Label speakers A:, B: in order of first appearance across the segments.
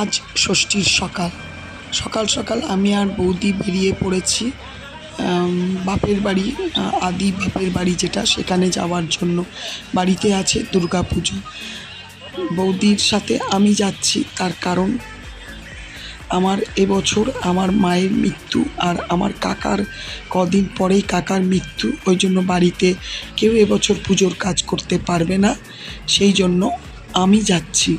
A: আজ ষষ্ঠীর সকাল। সকাল সকাল আমি আর বৌদি বেরিয়ে পড়েছি বাপের বাড়ি, আদি বাপের বাড়ি যেটা, সেখানে যাওয়ার জন্য। বাড়িতে আছে দুর্গা পুজো বৌদির সাথে আমি যাচ্ছি, তার কারণ আমার এবছর আমার মায়ের মৃত্যু আর আমার কাকার কদিন পরেই কাকার মৃত্যু। ওই জন্য বাড়িতে কেউ এবছর পুজোর কাজ করতে পারবে না, সেই জন্য আমি যাচ্ছি।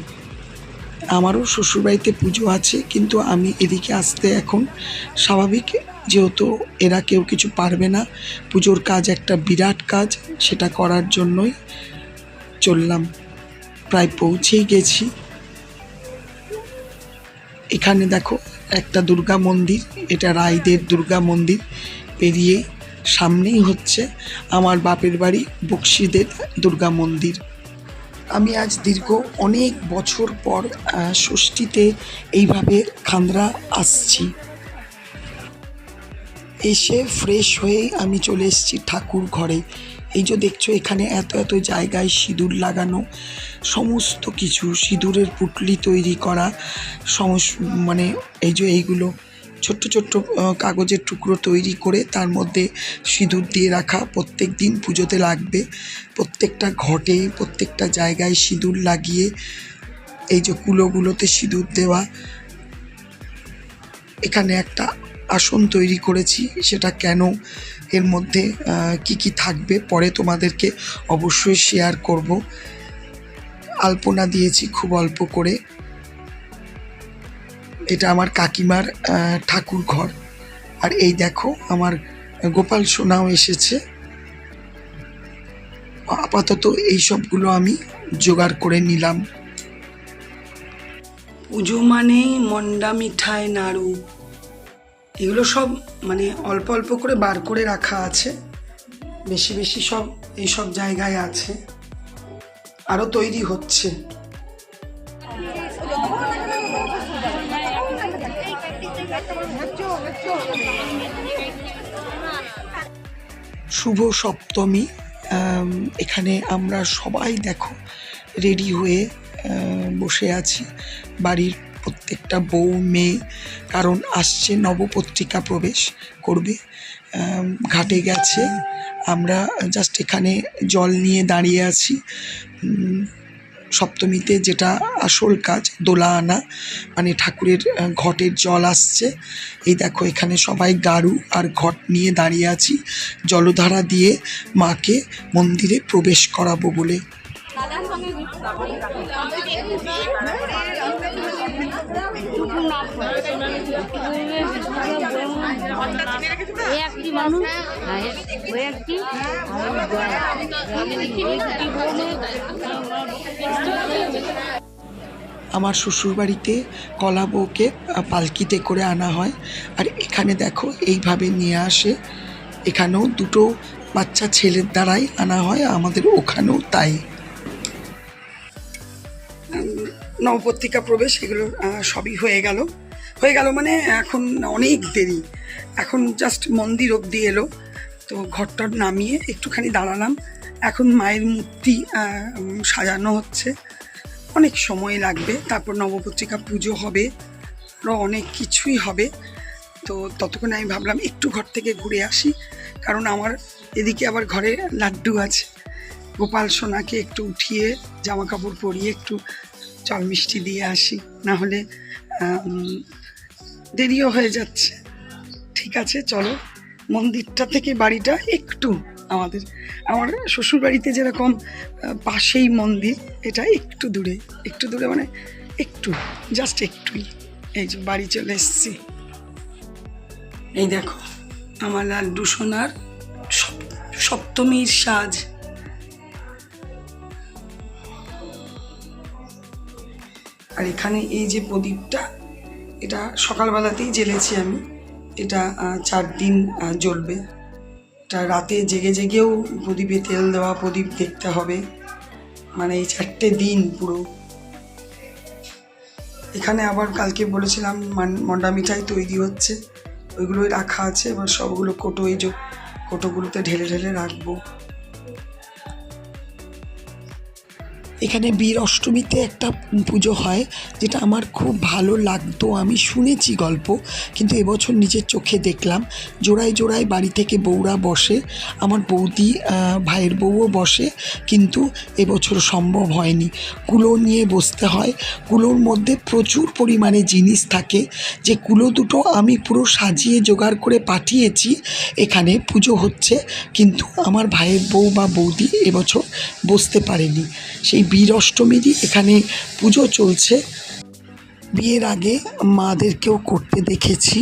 A: আমারও শ্বশুরবাড়িতে পুজো আছে, কিন্তু আমি এদিকে আসতে এখন স্বাভাবিক, যেহেতু এরা কেউ কিছু পারবে না। পুজোর কাজ একটা বিরাট কাজ, সেটা করার জন্যই চললাম। প্রায় পৌঁছেই গেছি। এখানে দেখো একটা দুর্গা মন্দির, এটা রায়দের দুর্গা মন্দির। পেরিয়ে সামনেই হচ্ছে আমার বাপের বাড়ি বক্সিদের দুর্গা মন্দির। আমি আজ দীর্ঘ অনেক বছর পর ষষ্ঠীতে এইভাবে খান্দ্রা আসছি। এসে ফ্রেশ হয়েই আমি চলে এসেছি ঠাকুর ঘরে। এই যে দেখছ এখানে এত এত জায়গায় সিঁদুর লাগানো সমস্ত কিছু সিঁদুরের পুটলি তৈরি করা, সমস মানে এই যে এইগুলো ছোট্ট ছোট্ট কাগজের টুকরো তৈরি করে তার মধ্যে সিঁদুর দিয়ে রাখা, প্রত্যেক দিন পুজোতে লাগবে। প্রত্যেকটা ঘটে, প্রত্যেকটা জায়গায় সিঁদুর লাগিয়ে এই যে কুলোগুলোতে সিঁদুর দেওয়া। এখানে একটা আসন তৈরি করেছি, সেটা কেন, এর মধ্যে কি কি থাকবে পরে তোমাদেরকে অবশ্যই শেয়ার করব। আলপনা দিয়েছি খুব অল্প করে। এটা আমার কাকিমার ঠাকুর ঘর। আর এই দেখো, আমার গোপাল সোনাও এসেছে। আপাতত এই সবগুলো আমি জোগাড় করে নিলাম। পুজো মানেই মন্ডা, মিঠাই, নাড়ু। এগুলো সব মানে অল্প অল্প করে বার করে রাখা আছে। বেশি বেশি সব এই সব জায়গায় আছে। আরও তৈরি হচ্ছে। শুভ সপ্তমী এখানে আমরা সবাই দেখো, রেডি হয়ে বসে আছি। বাড়ির প্রত্যেকটা বউ, মেয়ে, কারণ আসছে নবপত্রিকা প্রবেশ করবে। ঘাটে গেছে। আমরা জাস্ট এখানে জল নিয়ে দাঁড়িয়ে আছি। সপ্তমীতে যেটা আসল কাজ, দোলা আনা মানে ঠাকুরের ঘটের জল আসছে। এই দেখো এখানে সবাই গাড়ু আর ঘট নিয়ে দাঁড়িয়ে আছি। জলধারা দিয়ে মাকে মন্দিরে প্রবেশ করাবো বলে।
B: একটি মানুষ ওই
A: আমার শ্বশুরবাড়িতে কলা বউকে পালকিতে করে আনা হয়। আর এখানে দেখো, এইভাবে নিয়ে আসে। এখানেও দুটো বাচ্চা ছেলের দ্বারাই আনা হয় আমাদের ওখানেও তাই। নবপত্রিকা প্রবেশ, এগুলো সবই হয়ে গেল। হয়ে গেল মানে এখন অনেক দেরি। এখন জাস্ট মন্দির অবধি এলো। তো ঘরটা নামিয়ে একটুখানি দাঁড়ালাম। এখন মায়ের মূর্তি সাজানো হচ্ছে। অনেক সময় লাগবে, তারপর নবপত্রিকা পুজো হবে আরও অনেক কিছুই হবে। তো ততক্ষণে আমি ভাবলাম একটু ঘর থেকে ঘুরে আসি, কারণ আমার এদিকে আবার ঘরে লাড্ডু আছে। গোপাল সোনাকে একটু উঠিয়ে জামা কাপড় পরিয়ে একটু জল মিষ্টি দিয়ে আসি না হলে দেরিও হয়ে যাচ্ছে। ঠিক আছে, চলো, মন্দিরটা থেকে বাড়িটা একটু আমাদের, আমার শ্বশুর বাড়িতে যেরকম পাশেই মন্দির, এটা একটু দূরে একটু দূরে মানে একটু জাস্ট একটুই এই যে বাড়ি চলে এসেছি। এই দেখো, আমার লাড্ডু সোনার সপ্তমীর সাজ। এখানে এই যে প্রদীপটা, এটা সকালবেলাতেই জ্বেলেছি আমি। এটা চার দিন জ্বলবে। এটা রাতে জেগে জেগেও প্রদীপে তেল দেওয়া, প্রদীপ দেখতে হবে। মানে এই চারটে দিন পুরো। এখানে আবার কালকে বলেছিলাম, মান- মন্ডা মিঠাই তৈরি হচ্ছে। ওইগুলোই রাখা আছে, এবার সবগুলো কোটো, এই যে কোটোগুলোতে ঢেলে ঢেলে রাখব। এখানে বীর অষ্টমীতে একটা পুজো হয়, যেটা আমার খুব ভালো লাগতো। আমি শুনেছি গল্প, কিন্তু এবছর নিজের চোখে দেখলাম। জোড়ায় জোড়ায় বাড়ি থেকে বউরা বসে, আমার বৌদি ভাইয়ের বউও বসে, কিন্তু এবছর সম্ভব হয়নি। কুলো নিয়ে বসতে হয়। কুলোর মধ্যে প্রচুর পরিমাণে জিনিস থাকে। যে কুলো দুটো আমি পুরো সাজিয়ে জোগাড় করে পাঠিয়েছি, এখানে পুজো হচ্ছে, কিন্তু আমার ভাইয়ের বউ বা বৌদি এবছর বসতে পারেনি। সেই বীর অষ্টমীরই এখানে পুজো চলছে। বিয়ের আগে মাদেরকেও করতে দেখেছি।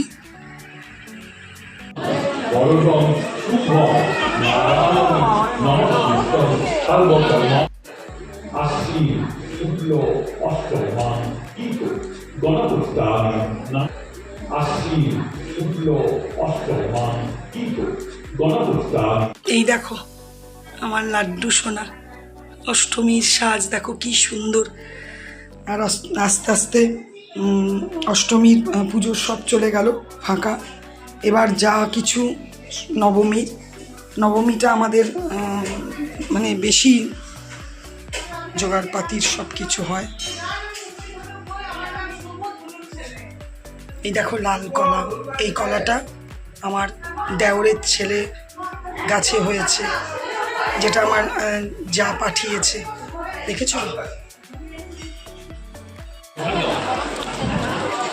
A: এই দেখো, আমার লাড্ডু সোনা। অষ্টমীর সাজ, দেখো কি সুন্দর। আর আস্তে আস্তে অষ্টমীর পুজোর সব চলে গেল ফাঁকা। এবার যা কিছু নবমী, নবমীটা আমাদের মানে বেশি জোগাড়পাতির সব কিছু হয়। এই দেখো লাল কলা, এই কলাটা আমার দেওরের ছেলে গাছে হয়েছে। যেটা আমার যা পাঠিয়েছে। দেখেছ?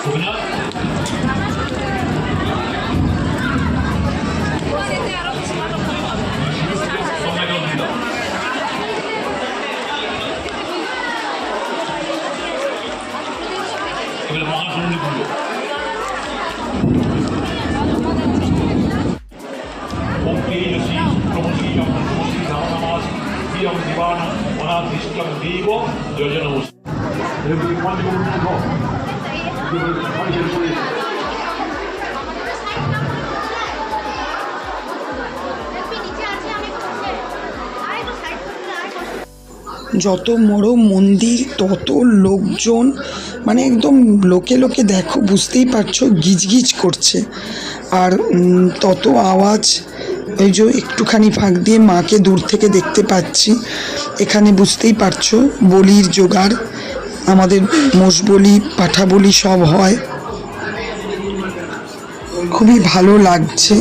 C: বুঝলা
A: যত বড় মন্দির, তত লোকজন মানে একদম লোকে লোকে দেখো, বুঝতেই পারছ, গিজগিজ করছে। আর তত আওয়াজ ওই যে একটুখানি ফাঁক দিয়ে মাকে দূর থেকে দেখতে পাচ্ছি, এখানে বুঝতেই পারছ বলির জোগাড়, আমাদের মোষ বলি পাঠা বলি সব হয়। খুবই ভালো লাগছে।